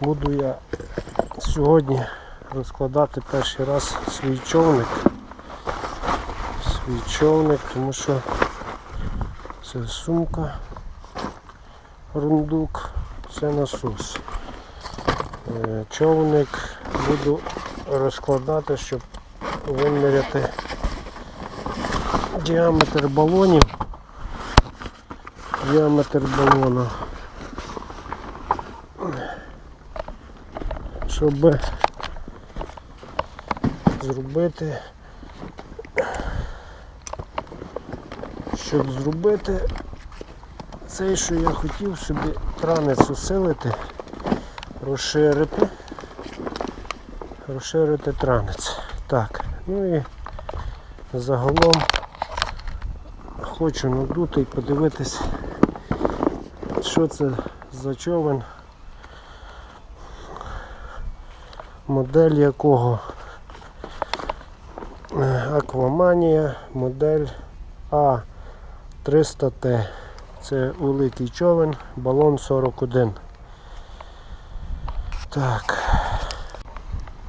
Буду я сьогодні розкладати перший раз свій човник. Свій човник, тому що це сумка, рундук, це насос. Е, Човник буду розкладати, щоб виміряти діаметр балонів. Діаметр балона. Щоб зробити, щоб зробити цей, що я хотів собі транець усилити, розширити, розширити транець. Так, ну і загалом хочу надути і подивитись, що це за човен, модель якого Е, Акваманія, модель А300Т. Це великий човен, балон 41. Так.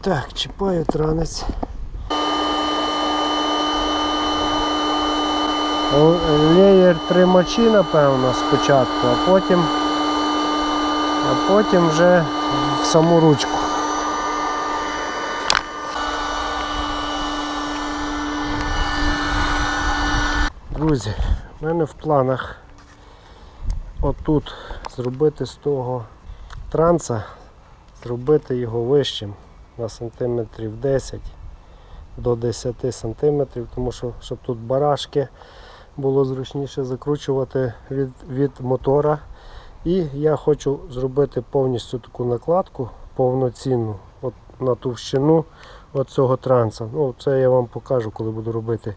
Так, чіпаю транець. Леєр тримачі, напевно, спочатку, а потім, а потім вже в саму ручку. Друзі, в мене в планах отут зробити з того транса, зробити його вищим на сантиметрів 10 до 10 сантиметрів, тому що щоб тут барашки було зручніше закручувати від, від мотора. І я хочу зробити повністю таку накладку повноцінну от на товщину от цього транса. Ну, це я вам покажу, коли буду робити.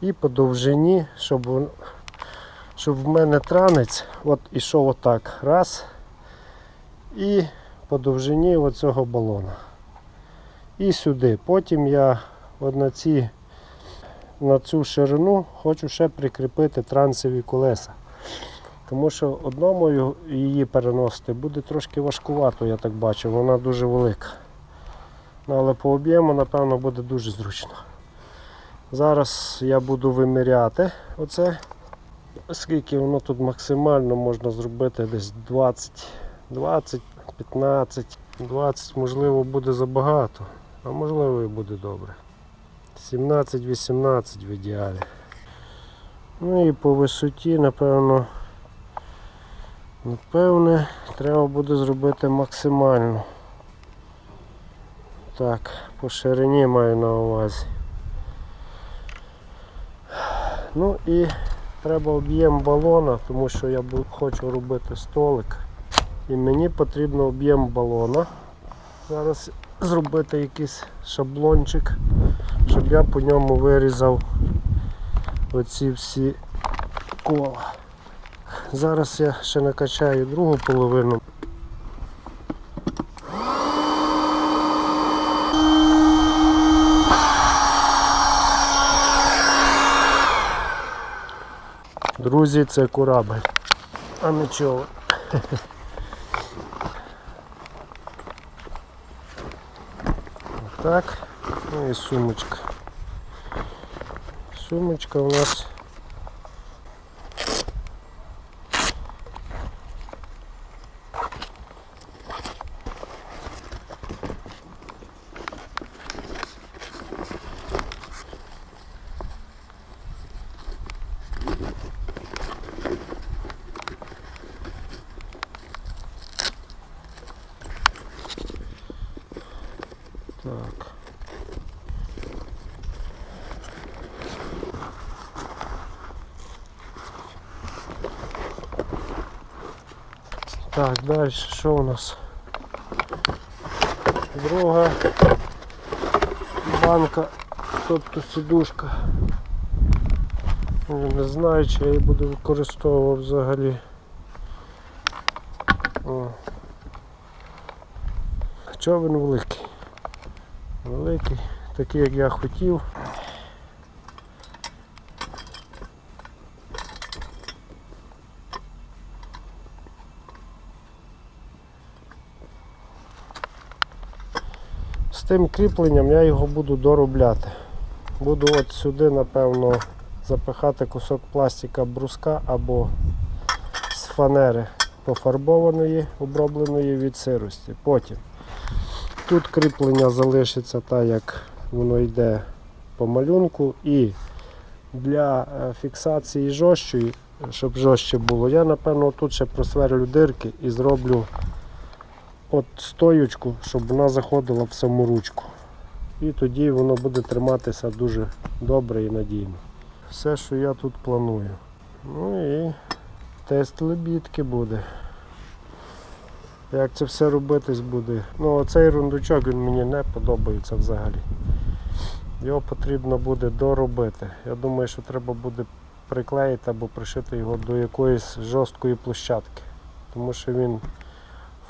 І по довжині, щоб, щоб в мене транець от ішов отак. Раз. І по довжині оцього балона. І сюди. Потім я от на, ці, на цю ширину хочу ще прикріпити трансові колеса. Тому що одному її переносити буде трошки важкувато, я так бачу, вона дуже велика. Ну, але по об'єму, напевно, буде дуже зручно. Зараз я буду виміряти оце. Оскільки воно тут максимально можна зробити десь 20, 20, 15, 20, можливо, буде забагато, а можливо і буде добре. 17-18 в ідеалі. Ну і по висоті, напевно, напевне, треба буде зробити максимально. Так, по ширині маю на увазі. Ну і треба об'єм балона, тому що я хочу робити столик. І мені потрібно об'єм балона. Зараз зробити якийсь шаблончик, щоб я по ньому вирізав оці всі кола. Зараз я ще накачаю другу половину. Друзі, це корабель, а нічого. Так, ну і сумочка. Сумочка у нас Так, далі що у нас? Друга банка, тобто сидушка. Не знаю, чи я її буду використовувати взагалі. О. Човен великий. Великий, такий як я хотів. Тим кріпленням я його буду доробляти. Буду от сюди, напевно, запихати кусок пластика бруска або з фанери пофарбованої, обробленої від сирості. Потім тут кріплення залишиться так, як воно йде по малюнку. І для е, фіксації жорсткої, щоб жорстче було, я напевно тут ще просверлю дирки і зроблю от стоючку, щоб вона заходила в саму ручку. І тоді воно буде триматися дуже добре і надійно. Все, що я тут планую. Ну і тест лебідки буде. Як це все робитись буде. Ну оцей рундучок він мені не подобається взагалі. Його потрібно буде доробити. Я думаю, що треба буде приклеїти або пришити його до якоїсь жорсткої площадки. Тому що він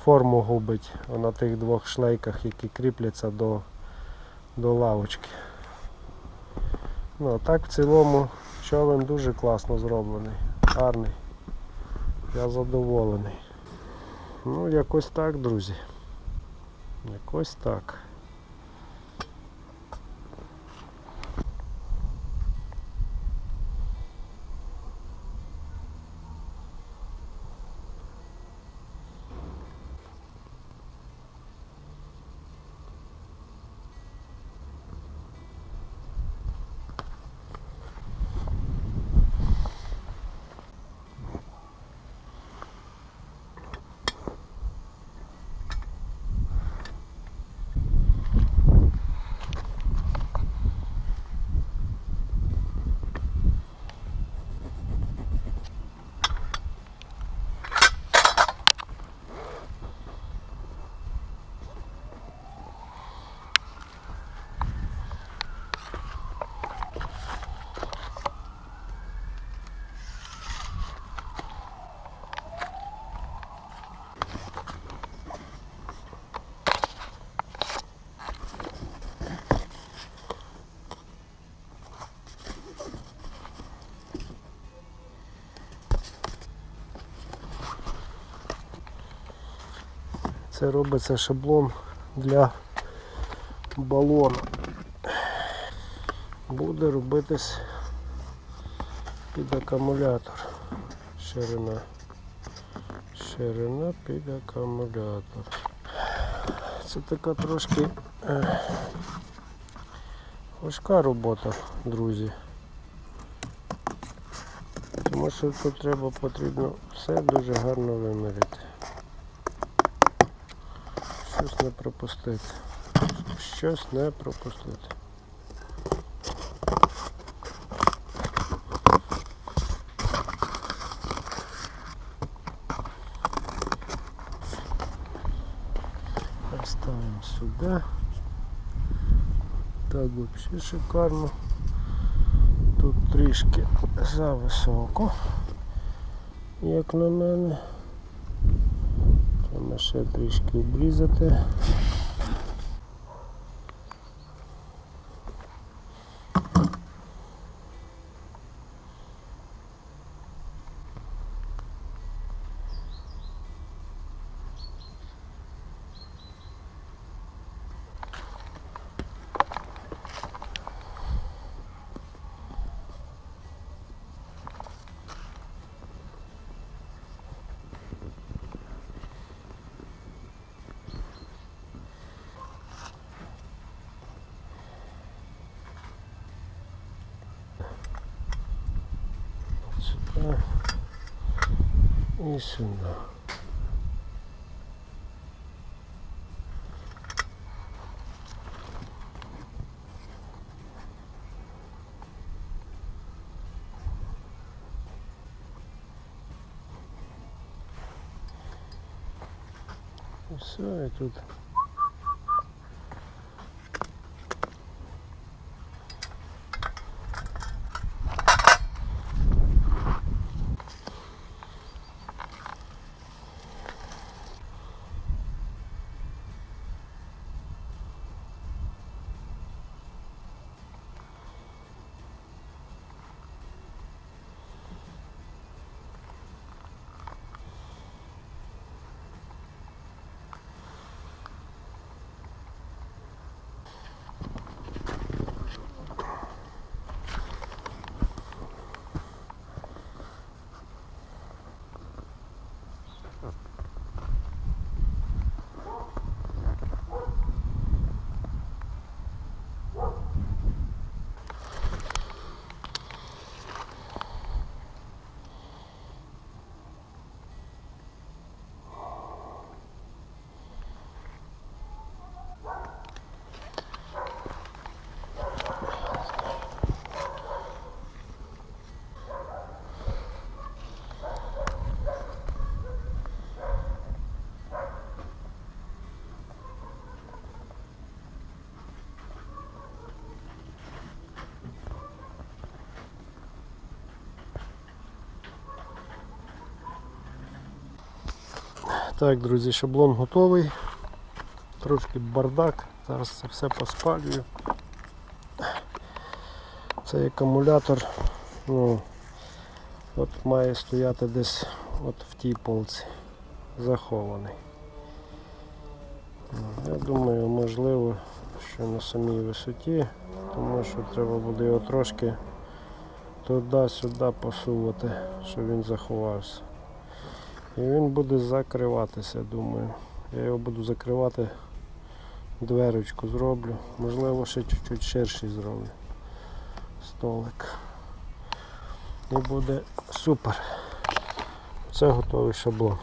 форму губить на тих двох шлейках, які кріпляться до, до лавочки. Ну, а так в цілому човен дуже класно зроблений, гарний. Я задоволений. Ну, якось так, друзі. Якось так. Це робиться шаблон для балону. Буде робитись під акумулятор. Ширина. Ширина під акумулятор. Це така трошки е, важка робота, друзі. Тому що тут треба потрібно все дуже гарно виміряти. Щось не пропустити. Щось не пропустити. Ставимо сюди. Так взагалі шикарно. Тут трішки зависоко, як на мене. Ще трішки обрізати. Сюди і сюди. Все, і тут Так, друзі, шаблон готовий. Трошки бардак. Зараз це все поспалюю. Цей акумулятор ну, от має стояти десь от в тій полці. Захований. Ну, Я думаю, можливо, що на самій висоті, тому що треба буде його трошки туди-сюди посувати, щоб він заховався. І він буде закриватися, думаю. Я його буду закривати, дверочку зроблю. Можливо, ще чуть-чуть ширший зроблю. Столик. І буде супер. Це готовий шаблон.